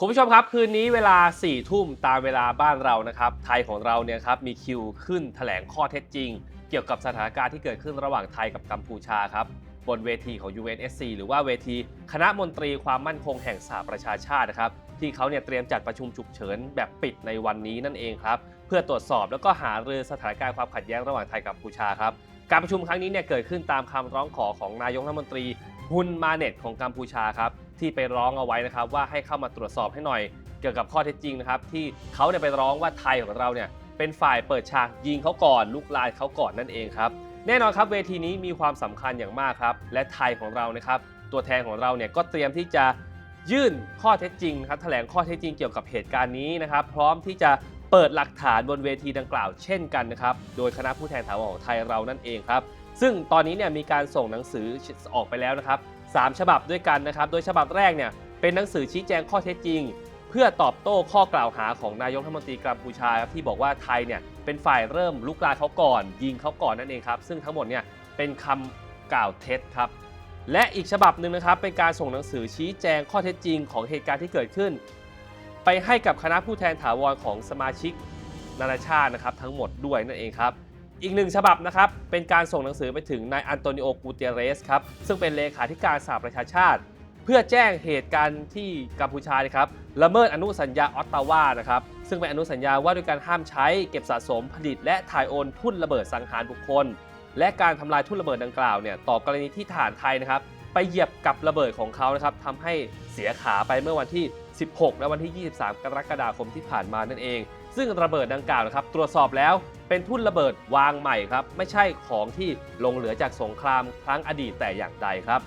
คุณผู้ชมครับ คืนนี้เวลา4ี่ทุ่มตามเวลาบ้านเรานะครับ ไทยของเราเนี่ยครับมีคิวขึ้นแถลงข้อเท็จจริง เกี่ยวกับสถานการณ์ที่เกิดขึ้นระหว่างไทยกับกัมพูชาครับ บนเวทีของ UNSC หรือว่าเวที คณะมนตรีความมั่นคงแห่งสหประชาชาตินะครับ ที่เขาเนี่ยเตรียมจัดประชุมฉุกเฉินแบบปิดในวันนี้นั่นเองครับ เพื่อตรวจสอบแล้วก็หารือสถานการณ์ความขัดแย้งระหว่างไทยกับกัมพูชาครับการประชุมครั้งนี้เนี่ยเกิดขึ้นตามคำร้องขอของนายกรัฐมนตรี ฮุนมาเน็ตของกัมพูชาครับที่ไปร้องเอาไว้นะครับว่าให้เข้ามาตรวจสอบให้หน่อย เกี่ยวกับข้อเท็จจริงนะครับที่เขาเนี่ยไปร้องว่าไทยของเราเนี่ยเป็นฝ่ายเปิดฉากยิงเขาก่อนลุกลายเขาก่อนนั่นเองครับแน่นอนครับเวทีนี้มีความสำคัญอย่างมากครับและไทยของเรานะครับตัวแทนของเราเนี่ยก็เตรียมที่จะยื่นข้อเท็จจริงครับแถลงข้อเท็จจริงเกี่ยวกับเหตุการณ์นี้นะครับ พร้อมที่จะเปิดหลักฐานบนเวทีดังกล่าวเช่นกันนะครับ โดยคณะผู้แทนถาวรของไทยเรานั่นเองครับ ซึ่งตอนนี้เนี่ยมีการส่งหนังสือออกไปแล้วนะครับสามฉบับด้วยกันนะครับ โดยฉบับแรกเนี่ยเป็นหนังสือชี้แจงข้อเท็จจริง เพื่อตอบโต้ข้อกล่าวหาของนายกรัฐมนตรีกัมพูชาครับที่บอกว่าไทยเนี่ยเป็นฝ่ายเริ่มลุกลามเขาก่อน ยิงเขาก่อนนั่นเองครับ ซึ่งทั้งหมดเนี่ยเป็นคำกล่าวเท็จครับและอีกฉบับหนึ่งนะครับเป็นการส่งหนังสือชี้แจงข้อเท็จจริงของเหตุการณ์ที่เกิดขึ้น ไปให้กับคณะผู้แทนถาวรของสมาชิกนานาชาตินะครับทั้งหมดด้วยนั่นเองครับ อีกหนึ่งฉบับนะครับ เป็นการส่งหนังสือไปถึงนายอันโตนิโอ กูเตเรสครับ ซึ่งเป็นเลขาธิการสหประชาชาติ เพื่อแจ้งเหตุการณ์ที่กัมพูชานะครับละเมิดอนุสัญญาออตตาวานะครับ ซึ่งเป็นอนุสัญญาว่าด้วยการห้ามใช้ เก็บสะสมผลิต และถ่ายโอนทุ่นระเบิดสังหารบุคคล และการทำลายทุ่นระเบิดดังกล่าวเนี่ยต่อกรณีที่ฐานไทยนะครับไปเหยียบกับระเบิดของเขานะครับทำให้เสียขาไปเมื่อวันที่ 16 และวันที่ 23 กรกฎาคมที่ผ่านมานั่นเอง ซึ่งระเบิดดังกล่าวนะครับตรวจสอบแล้วเป็นทุ่นระเบิดวางใหม่ครับไม่ใช่ของที่ลงเหลือจากสงครามครั้งอดีตแต่อย่างใดครับ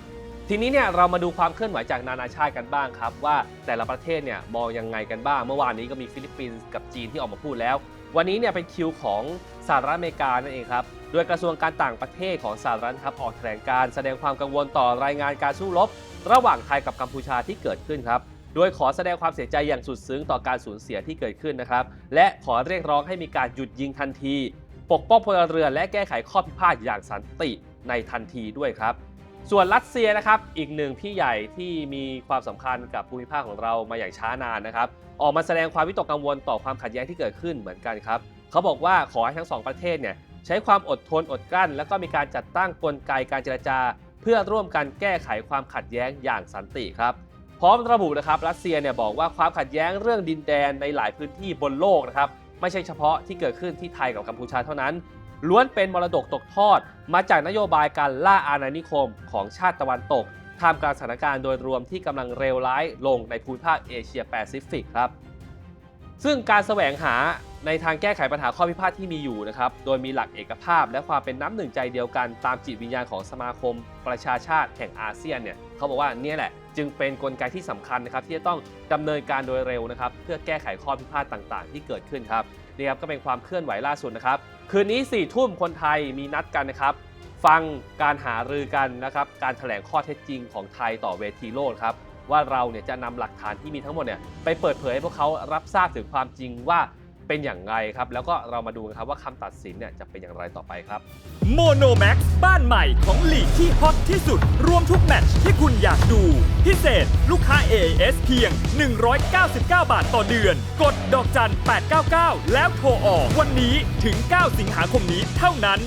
ทีนี้เนี่ยเรามาดูความเคลื่อนไหวจากนานาชาติกันบ้างครับ ว่าแต่ละประเทศเนี่ยมองยังไงกันบ้าง เมื่อวานนี้ก็มีฟิลิปปินส์กับจีนที่ออกมาพูดแล้ว วันนี้เนี่ยเป็นคิวของสหรัฐอเมริกานั่นเองครับโดยกระทรวงการต่างประเทศของสหรัฐครับออกแถลงการ์แสดงความกังวลต่อรายงานการสู้รบ ระหว่างไทยกับกัมพูชาที่เกิดขึ้นครับ โดยขอแสดงความเสียใจอย่างสุดซึ้งต่อการสูญเสียที่เกิดขึ้นนะครับ และขอเรียกร้องให้มีการหยุดยิงทันที ปกป้องพลเรือนและแก้ไขข้อพิพาทอย่างสันติในทันทีด้วยครับ ส่วนรัสเซียนะครับอีกหนึ่งพี่ใหญ่ที่มีความสำคัญกับภูมิภาคของเรามาอย่างช้านานนะครับ ออกมาแสดงความวิตกกังวลต่อความขัดแย้งที่เกิดขึ้นเหมือนกันครับเขาบอกว่าขอให้ทั้งสองประเทศเนี่ยใช้ความอดทนอดกลั้น แล้วก็มีการจัดตั้งกลไกการเจรจา เพื่อร่วมกันแก้ไขความขัดแย้งอย่างสันติครับ พร้อมระบุนะครับรัสเซียเนี่ยบอกว่าความขัดแย้งเรื่องดินแดนในหลายพื้นที่บนโลกนะครับไม่ใช่เฉพาะที่เกิดขึ้นที่ไทยกับกัมพูชาเท่านั้น ล้วนเป็นมรดกตกทอด มาจากนโยบายการล่าอาณานิคมของชาติตะวันตกท่ามกลางสถานการณ์โดยรวมที่กำลังเลวร้ายลงในภูมิภาคเอเชียแปซิฟิกครับซึ่งการแสวงหา ในทางแก้ไขปัญหาข้อพิพาทที่มีอยู่นะครับ โดยมีหลักเอกภาพ และความเป็นน้ำหนึ่งใจเดียวกันตามจิตวิญญาณของสมาคม ประชาชาติแห่งอาเซียนเนี่ยเขาบอกว่าเนี่ยแหละจึงเป็นนกลไกที่สำคัญนะครับที่จะต้องดำเนินการโดยเร็วนะครับเพื่อแก้ไขข้อพิพาทต่างๆ ที่เกิดขึ้นครับนี่ครับก็เป็นความเคลื่อนไหวล่าสุดนะครับคืนนี้4ี่ทุ่มคนไทยมีนัดกันนะครับฟังการหารือกันนะครับการแถลงข้อเท็จจริงของไทยต่อเวทีโลกครับว่าเราเนี่ยจะนำหลักฐานที่มีทั้งหมดเนี่ยไปเปิดเผยให้พวกเขารับทราบถึงความจริงว่า เป็นอย่างไรครับ แล้วก็เรามาดูกันครับว่าคำตัดสินเนี่ยจะเป็นอย่างไรต่อไปครับ โมโนแม็กบ้านใหม่ของลีกที่ฮอตที่สุด รวมทุกแมตช์ที่คุณอยากดู พิเศษ ลูกค้า AS เพียง 199 บาทต่อเดือน กดดอกจัน 899 แล้วโทรออกวันนี้ถึง 9 สิงหาคมนี้เท่านั้น